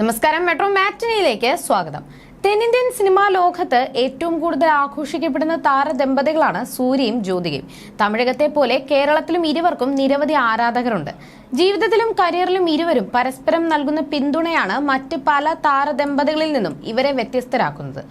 നമസ്കാരം. മെട്രോ മാറ്റിനിയിലേക്ക് സ്വാഗതം. തെന്നിന്ത്യൻ സിനിമാ ലോകത്ത് ഏറ്റവും കൂടുതൽ ആഘോഷിക്കപ്പെടുന്ന താരദമ്പതികളാണ് സൂര്യയും ജ്യോതികയും. തമിഴകത്തെ പോലെ കേരളത്തിലും ഇരുവർക്കും നിരവധി ആരാധകരുണ്ട്. ജീവിതത്തിലും കരിയറിലും ഇരുവരും പരസ്പരം നൽകുന്ന പിന്തുണയാണ് മറ്റ് പല താരദമ്പതികളിൽ നിന്നും ഇവരെ വ്യത്യസ്തരാക്കുന്നത്.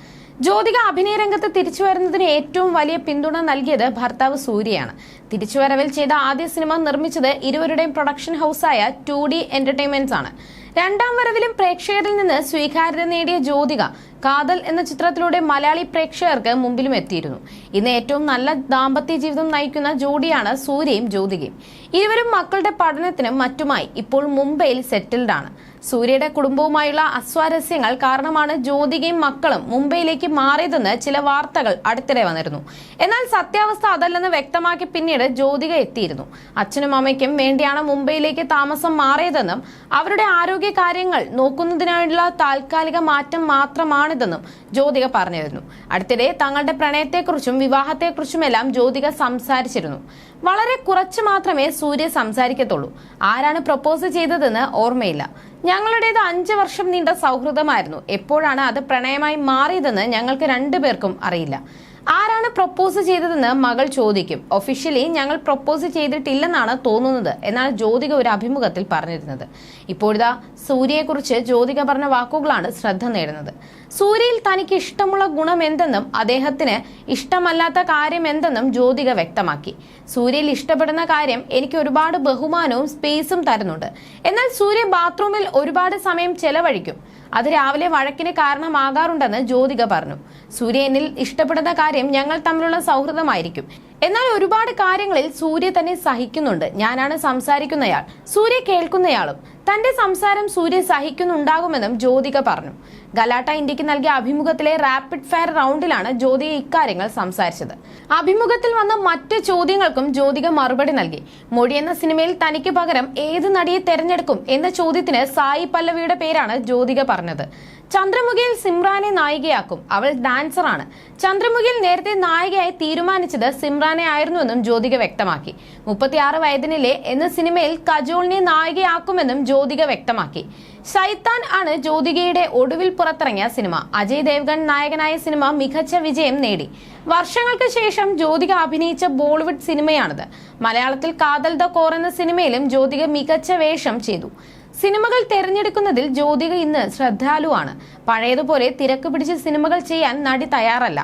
ജ്യോതിക അഭിനയ രംഗത്ത് തിരിച്ചു വരുന്നതിന് ഏറ്റവും വലിയ പിന്തുണ നൽകിയത് ഭർത്താവ് സൂര്യയാണ്. തിരിച്ചുവരവിൽ ചെയ്ത ആദ്യ സിനിമ നിർമ്മിച്ചത് ഇരുവരുടെയും പ്രൊഡക്ഷൻ ഹൗസായ ടു ഡി എന്റർടൈൻമെന്റ്സ് ആണ് രണ്ടാം വരവിലും പ്രേക്ഷകരിൽ നിന്ന് സ്വീകാര്യത നേടിയ ജ്യോതിക കാതൽ എന്ന ചിത്രത്തിലൂടെ മലയാളി പ്രേക്ഷകർക്ക് മുമ്പിലും എത്തിയിരുന്നു. ഇന്ന് ഏറ്റവും നല്ല ദാമ്പത്യ ജീവിതം നയിക്കുന്ന ജോഡിയാണ് സൂര്യയും ജ്യോതികയും. ഇരുവരും മക്കളുടെ പഠനത്തിനും മറ്റുമായി ഇപ്പോൾ മുംബൈയിൽ സെറ്റിൽഡ് ആണ്. സൂര്യയുടെ കുടുംബവുമായുള്ള അസ്വാരസ്യങ്ങൾ കാരണമാണ് ജ്യോതികയും മക്കളും മുംബൈയിലേക്ക് മാറിയതെന്ന് ചില വാർത്തകൾ അടുത്തിടെ വന്നിരുന്നു. എന്നാൽ സത്യാവസ്ഥ അതല്ലെന്ന് വ്യക്തമാക്കി പിന്നീട് ജ്യോതിക എത്തിയിരുന്നു. അച്ഛനും അമ്മയ്ക്കും വേണ്ടിയാണ് മുംബൈയിലേക്ക് താമസം മാറിയതെന്നും അവരുടെ ആരോഗ്യ കാര്യങ്ങൾ നോക്കുന്നതിനായുള്ള താൽക്കാലിക മാറ്റം മാത്രമാണിതെന്നും ജ്യോതിക പറഞ്ഞിരുന്നു. അടുത്തിടെ തങ്ങളുടെ പ്രണയത്തെക്കുറിച്ചും വിവാഹത്തെക്കുറിച്ചുമെല്ലാം ജ്യോതിക സംസാരിച്ചിരുന്നു. വളരെ കുറച്ച് മാത്രമേ സൂര്യ സംസാരിക്കത്തുള്ളൂ. ആരാണ് പ്രപ്പോസ് ചെയ്തതെന്ന് ഓർമ്മയില്ല. ഞങ്ങളുടേത് അഞ്ച് വർഷം നീണ്ട സൗഹൃദമായിരുന്നു. എപ്പോഴാണ് അത് പ്രണയമായി മാറിയതെന്ന് ഞങ്ങൾക്ക് രണ്ടുപേർക്കും അറിയില്ല. ആരാണ് പ്രപ്പോസ് ചെയ്തതെന്ന് മകൾ ചോദിക്കും. ഒഫീഷ്യലി ഞങ്ങൾ പ്രപ്പോസ് ചെയ്തിട്ടില്ലെന്നാണ് തോന്നുന്നത് എന്നാൽ ജ്യോതിക ഒരു അഭിമുഖത്തിൽ പറഞ്ഞിരുന്നത്. ഇപ്പോഴിതാ സൂര്യയെക്കുറിച്ച് ജ്യോതിക പറഞ്ഞ വാക്കുകളാണ് ശ്രദ്ധ നേടുന്നത്. സൂര്യയിൽ തനിക്ക് ഇഷ്ടമുള്ള ഗുണം എന്തെന്നും അദ്ദേഹത്തിന് ഇഷ്ടമല്ലാത്ത കാര്യം എന്തെന്നും ജ്യോതിക വ്യക്തമാക്കി. സൂര്യയിൽ ഇഷ്ടപ്പെടുന്ന കാര്യം എനിക്ക് ഒരുപാട് ബഹുമാനവും സ്പേസും തരുന്നുണ്ട്. എന്നാൽ സൂര്യ ബാത്റൂമിൽ ഒരുപാട് സമയം ചെലവഴിക്കും. അത് രാവിലെ വഴക്കിന് കാരണമാകാറുണ്ടെന്ന് ജ്യോതിക പറഞ്ഞു. സൂര്യനിൽ ഇഷ്ടപ്പെടുന്ന കാര്യം ഞങ്ങൾ തമ്മിലുള്ള സൗഹൃദമായിരിക്കും. എന്നാൽ ഒരുപാട് കാര്യങ്ങളിൽ സൂര്യ തന്നെ സഹിക്കുന്നുണ്ട്. ഞാനാണ് സംസാരിക്കുന്നയാൾ. സൂര്യ കേൾക്കുന്നയാളും തന്റെ സംസാരം സൂര്യ സഹിക്കുന്നുണ്ടാകുമെന്നും ജ്യോതിക പറഞ്ഞു. ഗലാട്ട ഇന്ത്യയ്ക്ക് നൽകിയ അഭിമുഖത്തിലെ റാപ്പിഡ് ഫയർ റൗണ്ടിലാണ് ജ്യോതിക ഇക്കാര്യങ്ങൾ സംസാരിച്ചത്. അഭിമുഖത്തിൽ വന്ന മറ്റ് ചോദ്യങ്ങൾക്കും ജ്യോതിക മറുപടി നൽകി. മൊഴി എന്ന സിനിമയിൽ തനിക്ക് പകരം ഏത് നടിയെ തെരഞ്ഞെടുക്കും എന്ന ചോദ്യത്തിന് സായി പല്ലവിയുടെ പേരാണ് ജ്യോതിക പറഞ്ഞത്. ചന്ദ്രമുഖിയിൽ സിമ്രാനെ നായികയാക്കും. അവൾ ഡാൻസറാണ്. ചന്ദ്രമുഖിയിൽ നേരത്തെ നായികയായി തീരുമാനിച്ചത് സിമ്രാനെ ആയിരുന്നുവെന്നും ജ്യോതിക വ്യക്തമാക്കി. മുപ്പത്തിയാറ് വയതിനിലെ എന്ന സിനിമയിൽ കജോളിനെ നായികയാക്കുമെന്നും ജ്യോതിക വ്യക്തമാക്കി. സൈത്താൻ ആണ് ജ്യോതികയുടെ ഒടുവിൽ പുറത്തിറങ്ങിയ സിനിമ. അജയ് ദേവ്ഗൺ നായകനായ സിനിമ മികച്ച വിജയം നേടി. വർഷങ്ങൾക്ക് ശേഷം ജ്യോതിക അഭിനയിച്ച ബോളിവുഡ് സിനിമയാണിത്. മലയാളത്തിൽ കാതൽ ദ കോർ എന്ന സിനിമയിലും ജ്യോതിക മികച്ച വേഷം ചെയ്തു. സിനിമകൾ തെരഞ്ഞെടുക്കുന്നതിൽ ജ്യോതിക ഇന്ന് ശ്രദ്ധാലുവാണ്. പഴയതുപോലെ തിരക്ക് പിടിച്ച് സിനിമകൾ ചെയ്യാൻ നടി തയ്യാറല്ല.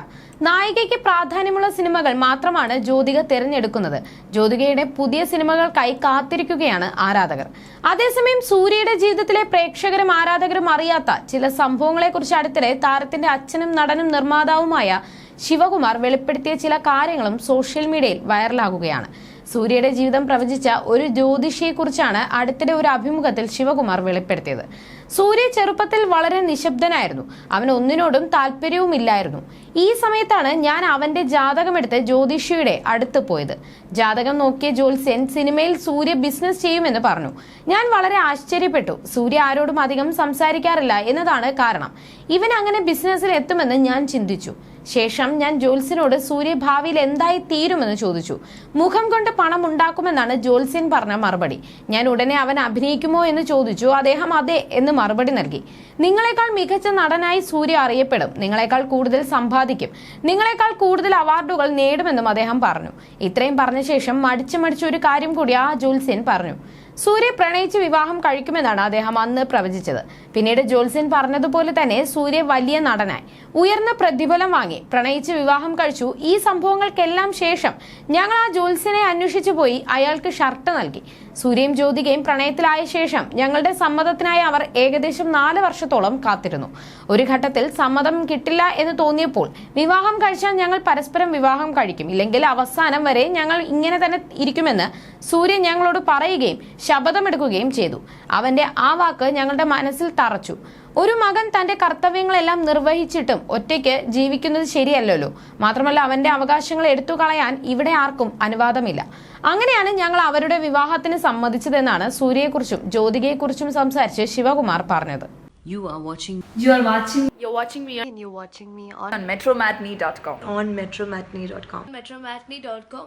നായികയ്ക്ക് പ്രാധാന്യമുള്ള സിനിമകൾ മാത്രമാണ് ജ്യോതിക തിരഞ്ഞെടുക്കുന്നത്. ജ്യോതികയുടെ പുതിയ സിനിമകൾക്കായി കാത്തിരിക്കുകയാണ് ആരാധകർ. അതേസമയം സൂര്യയുടെ ജീവിതത്തിലെ പ്രേക്ഷകരും ആരാധകരും അറിയാത്ത ചില സംഭവങ്ങളെക്കുറിച്ച് അടുത്തിടെ താരത്തിന്റെ അച്ഛനും നടനും നിർമ്മാതാവുമായ ശിവകുമാർ വെളിപ്പെടുത്തിയ ചില കാര്യങ്ങളും സോഷ്യൽ മീഡിയയിൽ വൈറലാകുകയാണ്. സൂര്യയുടെ ജീവിതം പ്രവചിച്ച ഒരു ജ്യോതിഷിയെക്കുറിച്ചാണ് അടുത്തിടെ ഒരു അഭിമുഖത്തിൽ ശിവകുമാർ വെളിപ്പെടുത്തിയത്. സൂര്യ ചെറുപ്പത്തിൽ വളരെ നിശബ്ദനായിരുന്നു. അവൻ ഒന്നിനോടും താല്പര്യവുമില്ലായിരുന്നു. ഈ സമയത്താണ് ഞാൻ അവന്റെ ജാതകമെടുത്ത് ജ്യോതിഷിയുടെ അടുത്ത് പോയത്. ജാതകം നോക്കിയ ജോത്സ്യൻ സിനിമയിൽ സൂര്യ ബിസിനസ് ചെയ്യുമെന്ന് പറഞ്ഞു. ഞാൻ വളരെ ആശ്ചര്യപ്പെട്ടു. സൂര്യ ആരോടും അധികം സംസാരിക്കാറില്ല എന്നതാണ് കാരണം. ഇവൻ അങ്ങനെ ബിസിനസ്സിൽ എത്തുമെന്ന് ഞാൻ ചിന്തിച്ചു. ശേഷം ഞാൻ ജോത്സ്യനോട് സൂര്യ ഭാവിയിൽ എന്തായി തീരുമെന്ന് ചോദിച്ചു. മുഖം കൊണ്ട് പണം ഉണ്ടാക്കുമെന്നാണ് ജോത്സ്യൻ പറഞ്ഞ മറുപടി. ഞാൻ ഉടനെ അവൻ അഭിനയിക്കുമോ എന്ന് ചോദിച്ചു. അദ്ദേഹം അതെ എന്ന് മറുപടി നൽകി. നിങ്ങളെക്കാൾ മികച്ച നടനായി സൂര്യ അറിയപ്പെടും. നിങ്ങളെക്കാൾ കൂടുതൽ സമ്പാദിക്കും നിങ്ങളെക്കാൾ കൂടുതൽ അവാർഡുകൾ നേടുമെന്നും അദ്ദേഹം പറഞ്ഞു. ഇത്രയും പറഞ്ഞ ശേഷം മടിച്ചു മടിച്ച ഒരു കാര്യം കൂടി ആ ജോത്സ്യൻ പറഞ്ഞു. സൂര്യ പ്രണയിച്ച് വിവാഹം കഴിക്കുമെന്നാണ് അദ്ദേഹം അന്ന് പ്രവചിച്ചത്. പിന്നീട് ജോത്സ്യൻ പറഞ്ഞതുപോലെ തന്നെ സൂര്യ വലിയ നടനായി. ഉയർന്ന പ്രതിഫലം വാങ്ങി. പ്രണയിച്ച് വിവാഹം കഴിച്ചു. ഈ സംഭവങ്ങൾക്കെല്ലാം ശേഷം ഞങ്ങൾ ആ ജോത്സ്യനെ അന്വേഷിച്ചു പോയി. അയാൾക്ക് ഷർട്ട് നൽകി. സൂര്യയും ജ്യോതികയും പ്രണയത്തിലായ ശേഷം ഞങ്ങളുടെ സമ്മതത്തിനായി അവർ ഏകദേശം നാല് വർഷത്തോളം കാത്തിരുന്നു. ഒരു ഘട്ടത്തിൽ സമ്മതം കിട്ടില്ല എന്ന് തോന്നിയപ്പോൾ വിവാഹം കഴിച്ചാൽ ഞങ്ങൾ പരസ്പരം വിവാഹം കഴിക്കും. ഇല്ലെങ്കിൽ അവസാനം വരെ ഞങ്ങൾ ഇങ്ങനെ തന്നെ ഇരിക്കുമെന്ന് സൂര്യൻ ഞങ്ങളോട് പറയുകയും ശപഥമെടുക്കുകയും ചെയ്തു അവന്റെ ആ വാക്ക് ഞങ്ങളുടെ മനസ്സിൽ തറച്ചു ഒരു മകൻ തന്റെ കർത്തവ്യങ്ങളെല്ലാം നിർവഹിച്ചിട്ടും ഒറ്റയ്ക്ക് ജീവിക്കുന്നത് ശരിയല്ലല്ലോ മാത്രമല്ല അവന്റെ അവകാശങ്ങൾ എടുത്തു കളയാൻ ഇവിടെ ആർക്കും അനുവാദമില്ല അങ്ങനെയാണ് ഞങ്ങൾ അവരുടെ വിവാഹത്തിന് സമ്മതിച്ചതെന്നാണ് സൂര്യയെക്കുറിച്ചും ജ്യോതികയെക്കുറിച്ചും സംസാരിച്ച് ശിവകുമാർ പറഞ്ഞത് You are watching You are watching You're watching me and you're watching me on, on metromatney.com. on metromatney.com. metromatney.com.